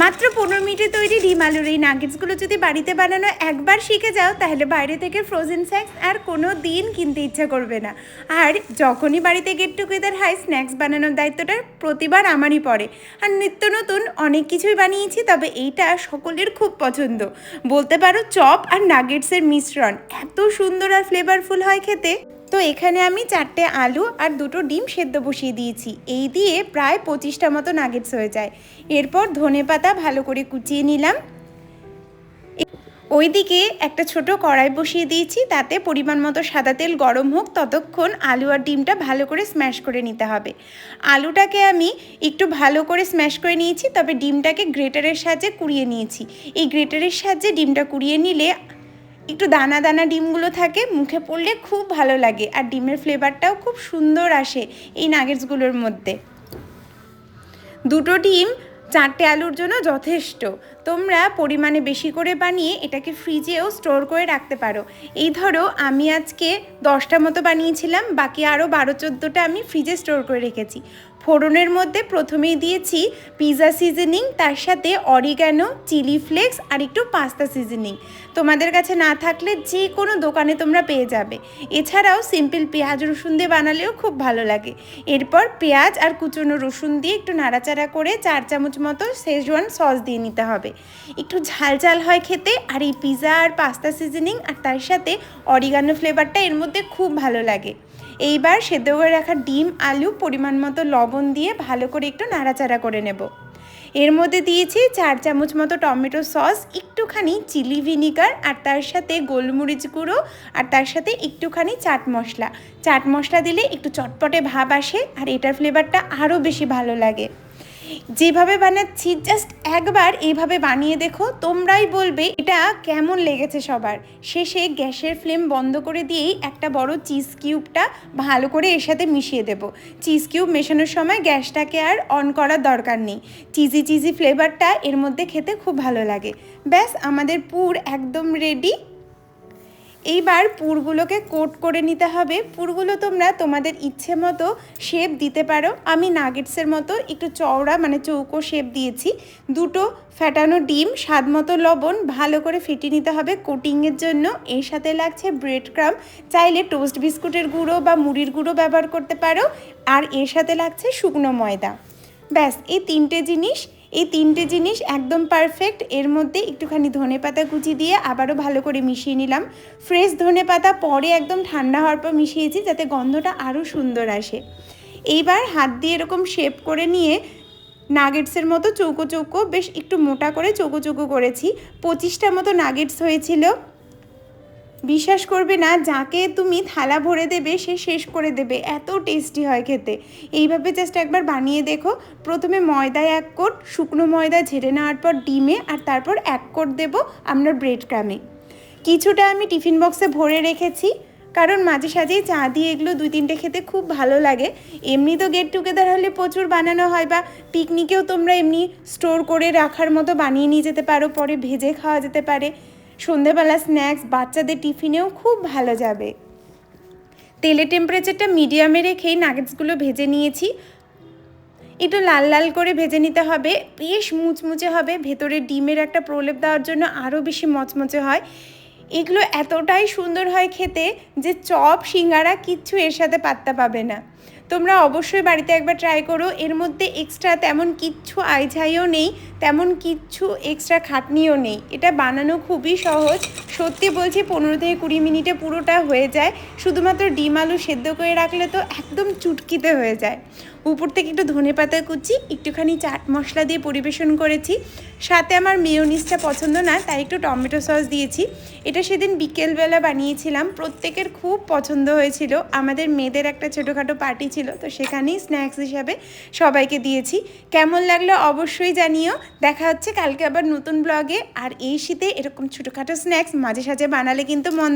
মাত্র পনেরো মিনিটে তৈরি ডিম আলুর এই নাগেটসগুলো যদি বাড়িতে বানানো একবার শিখে যাও, তাহলে বাইরে থেকে ফ্রোজেন স্ন্যাক্স আর কোনো দিন কিনতে ইচ্ছা করবে না। আর যখনই বাড়িতে গেট টুগেদার হয় স্ন্যাক্স বানানোর দায়িত্বটা প্রতিবার আমারই পড়ে। আর নিত্য নতুন অনেক কিছুই বানিয়েছি, তবে এইটা সকলের খুব পছন্দ। বলতে পারো চপ আর নাগেটসের মিশ্রণ, এত সুন্দর আর ফ্লেভারফুল হয় খেতে। তো এখানে আমি চারটে আলু আর দুটো ডিম সেদ্ধ বসিয়ে দিয়েছি। এই দিয়ে প্রায় পঁচিশটা মতো নাগেটস হয়ে যায়। এরপর ধনে পাতা ভালো করে কুচিয়ে নিলাম। ওইদিকে একটা ছোট কড়াই বসিয়ে দিয়েছি, তাতে পরিমাণ মতো সাদা তেল গরম হোক, ততক্ষণ আলু আর ডিমটা ভালো করে স্ম্যাশ করে নিতে হবে। আলুটাকে আমি একটু ভালো করে স্ম্যাশ করে নিয়েছি, তবে ডিমটাকে গ্রেটারের সাহায্যে কুড়িয়ে নিয়েছি। এই গ্রেটারের সাহায্যে ডিমটা কুড়িয়ে নিলে একটু দানা দানা ডিমগুলো থাকে, মুখে পড়লে খুব ভালো লাগে আর ডিমের ফ্লেভারটাও খুব সুন্দর আসে এই নাগেটসগুলোর মধ্যে। দুটো ডিম চারটে আলুর জন্য যথেষ্ট। তোমরা পরিমাণে বেশি করে বানিয়ে এটাকে ফ্রিজেও স্টোর করে রাখতে পারো। এই ধরো আমি আজকে দশটা মতো বানিয়েছিলাম, বাকি আরও বারো চোদ্দোটা আমি ফ্রিজে স্টোর করে রেখেছি। ফোড়নের মধ্যে প্রথমেই দিয়েছি পিৎজা সিজনিং, তার সাথে অরিগ্যানো, চিলি ফ্লেক্স আর একটু পাস্তা সিজনিং। তোমাদের কাছে না থাকলে যে কোনো দোকানে তোমরা পেয়ে যাবে। এছাড়াও সিম্পল পেঁয়াজ রসুন দিয়ে বানালেও খুব ভালো লাগে। এরপর পেঁয়াজ আর কুচনো রসুন দিয়ে একটু নাড়াচাড়া করে চার চামচ মতো শেজওয়ান সস দিয়ে নিতে হবে। একটু ঝাল ঝাল হয় খেতে আর এই পিৎজা আর পাস্তা সিজনিং আর তার সাথে অরিগানো ফ্লেভারটা এর মধ্যে খুব ভালো লাগে। এইবার সেদ্ধ করে রাখা ডিম, আলু, পরিমাণ মতো লবণ দিয়ে ভালো করে একটু নাড়াচাড়া করে নেব। এর মধ্যে দিয়েছি চার চামচ মতো টমেটো সস, একটুখানি চিলি ভিনিগার আর তার সাথে গোলমরিচ গুঁড়ো আর তার সাথে একটুখানি চাট মশলা। চাট মশলা দিলে একটু চটপটে ভাব আসে আর এটার ফ্লেভারটা আরও বেশি ভালো লাগে। যেভাবে বানাচ্ছি জাস্ট একবার এইভাবে বানিয়ে দেখো, তোমরাই বলবে এটা কেমন লেগেছে সবার। শেষে গ্যাসের ফ্লেম বন্ধ করে দিয়েই একটা বড় চিজ কিউবটা ভালো করে এর সাথে মিশিয়ে দেবো। চিজ কিউব মেশানোর সময় গ্যাসটাকে আর অন করার দরকার নেই। চিজি চিজি ফ্লেভারটা এর মধ্যে খেতে খুব ভালো লাগে। ব্যাস, আমাদের পুর একদম রেডি এইবার পুরগুলোকে কোট করে নিতে হবে। পুরগুলো তোমরা তোমাদের ইচ্ছে মতো শেপ দিতে পারো। আমি নাগেটসের মতো একটু চওড়া মানে চৌকো শেপ দিয়েছি। দুটো ফ্যাটানো ডিম, স্বাদ মতো লবণ ভালো করে ফেটিয়ে নিতে হবে কোটিংয়ের জন্য। এর সাথে লাগছে ব্রেড ক্রাম চাইলে টোস্ট বিস্কুটের গুঁড়ো বা মুড়ির গুঁড়ো ব্যবহার করতে পারো। আর এর সাথে লাগছে শুকনো ময়দা। ব্যাস, এই তিনটে জিনিস এই তিনটে জিনিস একদম পারফেক্ট এর মধ্যে একটুখানি ধনে পাতা কুচি দিয়ে আবারও ভালো করে মিশিয়ে নিলাম। ফ্রেশ ধনে পাতা পরে একদম ঠান্ডা হওয়ার পর মিশিয়েছি যাতে গন্ধটা আরও সুন্দর আসে। এইবার হাত দিয়ে এরকম শেপ করে নিয়ে নাগেটসের মতো চৌকো চৌকো, বেশ একটু মোটা করে চৌকো চৌকো করেছি। পঁচিশটা মতো নাগেটস হয়েছিল। বিশ্বাস করবে না, যাকে তুমি থালা ভরে দেবে, সে শেষ করে দেবে। এত টেস্টি হয় খেতে। এইভাবে জাস্ট একবার বানিয়ে দেখো। প্রথমে ময়দায় এক কোট, শুকনো ময়দা ঝেড়ে নেওয়ার পর ডিমে, আর তারপর এক কোট দেবো আমরা ব্রেড ক্রামে কিছুটা আমি টিফিন বক্সে ভরে রেখেছি, কারণ মাঝে সাঝেই চা দিয়ে এগুলো দুই তিনটে খেতে খুব ভালো লাগে। এমনি তো গেট টুগেদার হলে প্রচুর বানানো হয় বা পিকনিকেও তোমরা এমনি স্টোর করে রাখার মতো বানিয়ে নিয়ে যেতে পারো, পরে ভেজে খাওয়া যেতে পারে। সন্ধেবেলা স্ন্যাক্স বাচ্চাদের টিফিনেও খুব ভালো যাবে। তেলের টেম্পারেচারটা মিডিয়ামে রেখেই নাগেটসগুলো ভেজে নিয়েছি। একটু লাল লাল করে ভেজে নিতে হবে। বেশ মুচমুচে হবে। ভেতরে ডিমের একটা প্রলেপ দেওয়ার জন্য আরও বেশি মচমচে হয়। এগুলো এতটাই সুন্দর হয় খেতে যে চপ, সিঙ্গারা কিচ্ছু এর সাথে পাত্তা পাবে না। তোমরা অবশ্যই বাড়িতে একবার ট্রাই করো। এর মধ্যে এক্সট্রা তেমন কিচ্ছু আইঝাইও নেই, তেমন কিচ্ছু এক্সট্রা খাটনিও নেই। এটা বানানো খুবই সহজ। সত্যি বলছি, পনেরো থেকে কুড়ি মিনিটে পুরোটা হয়ে যায়। শুধুমাত্র ডিম আলু সেদ্ধ করে রাখলে তো একদম চুটকিতে হয়ে যায়। উপর থেকে একটু ধনে পাতা কুচি, একটুখানি চাট মশলা দিয়ে পরিবেশন করেছি। সাথে আমার মেয়োনিসটা পছন্দ না, তাই একটু টমেটো সস দিয়েছি। এটা সেদিন বিকেলবেলা বানিয়েছিলাম, প্রত্যেকের খুব পছন্দ হয়েছিল। আমাদের মেয়েদের একটা ছোটোখাটো পার্টি ছিল, তো সেখানেই স্ন্যাক্স হিসাবে সবাইকে দিয়েছি। কেমন লাগল অবশ্যই জানিও। দেখা হচ্ছে কালকে আবার নতুন ব্লগে আর এই শীতে এরকম ছোটোখাটো স্ন্যাক্স মাঝে সাঝে বানালে কিন্তু মন